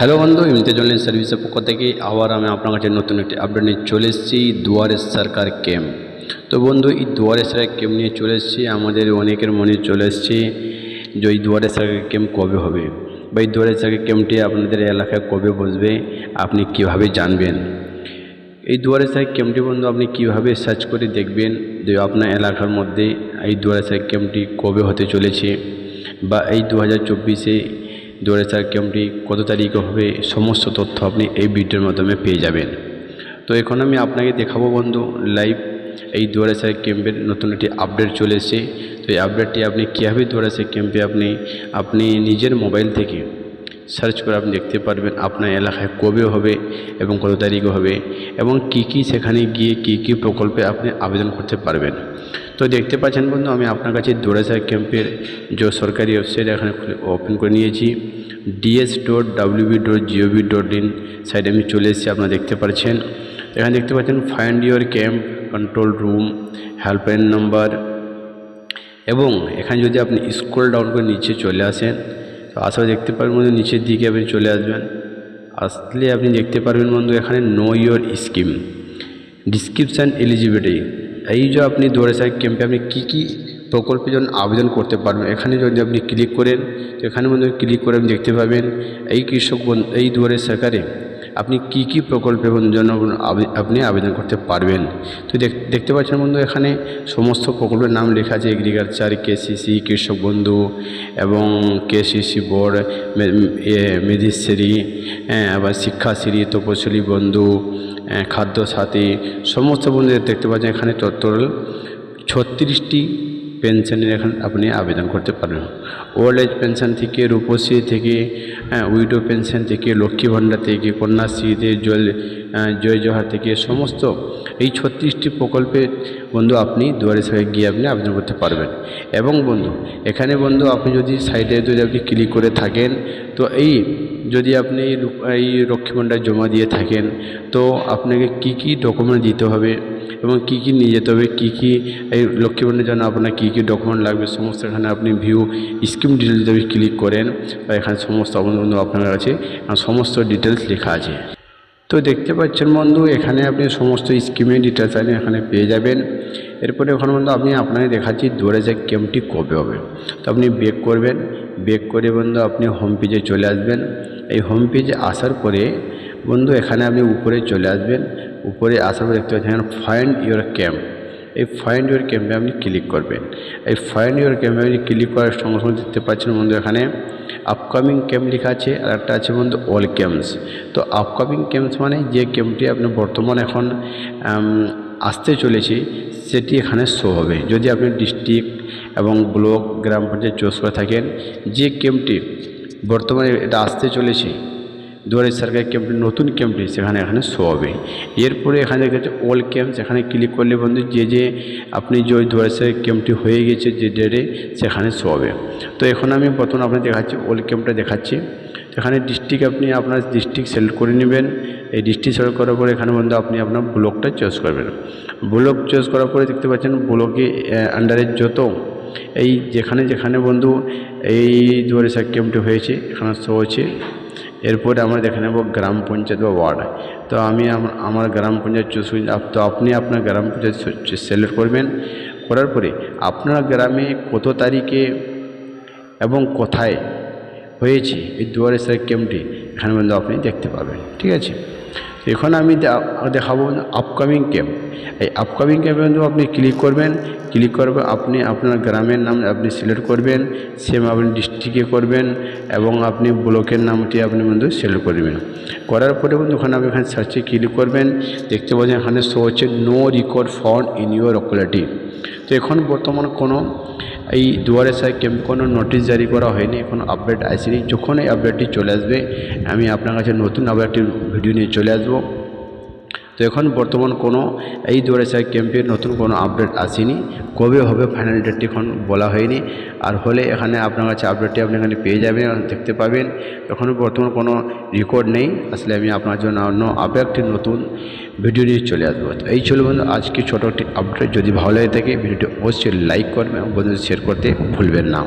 Hello বন্ধু ইমতেজ online সার্ভিসের পক্ষ থেকে আবার আমি আপনার কাছে নতুন একটি আপডেট নিয়ে চলে এসেছি, দুয়ারে সরকার ক্যাম্প তো বন্ধু, এই দুয়ারে সরকার ক্যাম্প নিয়ে চলে এসেছি, আমাদের অনেকের মনে চলে এসেছে যে এই দুয়ারে সরকার ক্যাম্প কবে হবে? বা এই দুয়ারে সরকার ক্যাম্পটি আপনাদের এলাকায় কবে বসবে? আপনি কীভাবে জানবেন? এই দুয়ারে সাহেব ক্যাম্পটি বন্ধু, আপনি কীভাবে সার্চ করে দেখবেন যে আপনার এলাকার মধ্যে এই দুয়ারে সাহেব ক্যাম্পটি কবে হতে চলেছে? বা এই দু হাজার চব্বিশে দুয়ারে সাহেব ক্যাম্পটি কত তারিখে হবে, সমস্ত তথ্য আপনি এই ভিডিওর মাধ্যমে পেয়ে যাবেন। তো এখন আমি আপনাকে দেখাবো বন্ধু লাইভ এই দুয়ারে সাহেব ক্যাম্পের নতুন একটি আপডেট চলে এসে তো এই আপডেটটি আপনি কীভাবে দুয়ারে সাহেব ক্যাম্পে আপনি আপনি নিজের মোবাইল থেকে সার্চ করে আপনি দেখতে পারবেন আপনার এলাকায় কবে হবে এবং কত তারিখে হবে এবং কি কি সেখানে গিয়ে কি কি প্রকল্পে আপনি আবেদন করতে পারবেন। তো দেখতে পাচ্ছেন বন্ধু, আমি আপনার কাছে দোড়াসার ক্যাম্পের যে সরকারি ওয়েবসাইট এখানে ওপেন করে নিয়েছি। DS dot WB dot GOV dot in সাইডে আমি চলে এসেছি, আপনারা দেখতে পাচ্ছেন। এখানে দেখতে পাচ্ছেন find your camp control room helpline number এবং এখানে যদি আপনি স্ক্রল ডাউন করে নিচে চলে আসেন আসলে দেখতে পারবেন বন্ধু, নিচের দিকে আপনি চলে আসবেন। আসলে আপনি দেখতে পারবেন বন্ধু, এখানে know your scheme description eligibility এই যে আপনি দুয়ারে সাহেব ক্যাম্পে আপনি কী কী প্রকল্পের জন্য আবেদন করতে পারবেন, এখানে যদি আপনি ক্লিক করেন তো এখানে বন্ধু ক্লিক করে আপনি দেখতে পাবেন, এই কৃষক এই দুয়ারে সরকারে আপনি কি কি প্রকল্পের জন্য আপনি আবেদন করতে পারবেন? তো দেখ- দেখতে পাচ্ছেন বন্ধু এখানে সমস্ত প্রকল্পের নাম লেখা আছে এগ্রিকালচার কেসিসি কৃষক বন্ধু এবং কেসিসি বোর্ড মেধিশ্রী আবার শিক্ষাশ্রী তপশিলি বন্ধু আহ, খাদ্য সাথী সমস্ত বন্ধু দেখতে পাচ্ছেন এখানে টোটাল ছত্রিশটি পেনশনের এখানে আপনি আবেদন করতে পারবেন। ওল্ড এজ পেনশন থেকে, রূপশ্রী থেকে হ্যাঁ উইডো পেনশন থেকে, লক্ষ্মী ভাণ্ডার থেকে কন্যাশ্রীতে জল জয় জোহার থেকে, সমস্ত এই ছত্রিশটি প্রকল্পে বন্ধু আপনি দুয়ারে সঙ্গে গিয়ে আপনি আবেদন করতে পারবেন। এবং বন্ধু, এখানে বন্ধু আপনি যদি সাইডে যদি আপনি ক্লিক করে থাকেন, তো এই যদি আপনি এই লক্ষ্মী ভাণ্ডার জমা দিয়ে থাকেন, তো আপনাকে কি কি ডকুমেন্ট দিতে হবে? এবং কি কি নিয়ে যেতে হবে, কী কী এই লক্ষ্মী জন্য আপনার কী কী ডকুমেন্ট লাগবে, সমস্ত এখানে আপনি ভিউ স্কিম ডিটেলস যদি ক্লিক করেন বা এখানে সমস্ত বন্ধু আপনার কাছে সমস্ত ডিটেলস লেখা আছে। তো দেখতে পাচ্ছেন বন্ধু, এখানে আপনি সমস্ত স্কিমের ডিটেলস আপনি এখানে পেয়ে যাবেন। এরপরে ওখানে বন্ধু আপনি আপনাকে দেখাচ্ছি দৌড়ে যে ক্যাম্পটি কবে হবে। তো আপনি বেক করবেন বেক করে বন্ধু আপনি হোম পেজে চলে আসবেন। এই হোম পেজে আসার পরে বন্ধু এখানে আপনি উপরে চলে আসবেন। উপরে আসার পরে দেখতে পাচ্ছেন ফাইন্ড ইউর ক্যাম্প এই ফাইন্ড ইউর ক্যাম্পে আপনি ক্লিক করবেন। এই ফাইন্ড ইউর ক্যাম্পে আপনি ক্লিক করার সঙ্গে সঙ্গে দেখতে পাচ্ছেন বন্ধু, এখানে আপকামিং ক্যাম্প লেখা আছে আর একটা আছে বন্ধু অল ক্যাম্পস তো আপকামিং ক্যাম্পস মানে যে ক্যাম্পটি আপনার বর্তমান এখন আসতে চলেছে, সেটি এখানে শো হবে। যদি আপনি ডিস্ট্রিক্ট এবং ব্লক গ্রাম পঞ্চায়েত চুজ করে থাকেন, যে ক্যাম্পটি বর্তমানে এটা আসতে চলেছে দুয়ারে সরকারি ক্যাম্পটি নতুন ক্যাম্পটি সেখানে এখানে শো হবে। এরপরে এখানে দেখা যাচ্ছে অল ক্যাম্প সেখানে ক্লিক করলে বন্ধু যে যে আপনি যে দুয়ারে সরকারি ক্যাম্পটি হয়ে গেছে, যে ডেটে সেখানে শো হবে। তো এখন আমি প্রথম আপনার দেখাচ্ছি অল ক্যাম্পটা দেখাচ্ছি। এখানে ডিস্ট্রিক্ট আপনি আপনার ডিস্ট্রিক্ট সিলেক্ট করে নেবেন। এই ডিস্ট্রিক্ট সিলেক্ট করার পরে এখানে বন্ধু আপনি আপনার ব্লকটা চয়েস করবেন। ব্লক চয়েস করার পরে দেখতে পাচ্ছেন ব্লকে আন্ডারে যত এই যেখানে যেখানে বন্ধু এই দুয়ারে সাহেব ক্যাম্পটি হয়েছে, এখানে শো হচ্ছে। এরপরে আমরা দেখে নেব গ্রাম পঞ্চায়েত বা ওয়ার্ড। তো আমি আমার গ্রাম পঞ্চায়েত চুজ তো আপনি আপনার গ্রাম পঞ্চায়েত সিলেক্ট করবেন। করার পরে আপনার গ্রামে কত তারিখে এবং কোথায় হয়েছে এই দুয়ারে সাহেব ক্যাম্পটি এখানে বন্ধু আপনি দেখতে পাবেন। ঠিক আছে? এখন আমি দেখাবো আপকামিং ক্যাম্প এই আপকামিং ক্যাম্পে কিন্তু আপনি ক্লিক করবেন। ক্লিক করবে আপনি আপনার গ্রামের নাম আপনি সিলেক্ট করবেন সেম আপনি ডিস্ট্রিক্টে করবেন এবং আপনি ব্লকের নামটি আপনি বন্ধু সিলেক্ট করবেন করার পরে বন্ধু ওখানে আপনি এখানে সার্চে ক্লিক করবেন। দেখতে পাচ্ছেন এখানে শো হচ্ছে no record found in your locality তো এখন বর্তমান কোনো এই দুয়ারে সাহেব ক্যাম্প কোনো নোটিশ জারি করা হয়নি। এখন আপডেট আসেনি। যখন এই আপডেটটি চলে আসবে, আমি আপনার কাছে নতুন আবার একটি ভিডিও নিয়ে চলে আসব। তো এখন বর্তমান কোনো এই দুয়ারে সাহেব ক্যাম্পের নতুন কোনো আপডেট আসেনি। কবে হবে ফাইনাল ডেটটি এখন বলা হয়নি। আর হলে এখানে আপনার কাছে আপডেটটি আপনি এখানে পেয়ে যাবেন দেখতে পাবেন। এখনও বর্তমান কোনো রেকর্ড নেই। আসলে আমি আপনার জন্য অন্য আবার একটি নতুন ভিডিও নিয়ে চলে আসব। তো এই চলে বন্ধু, আজকে ছোটো একটি আপডেট যদি ভালো লাগে থাকে ভিডিওটি অবশ্যই লাইক করবেন এবং বন্ধুদের শেয়ার করতে ভুলবেন না।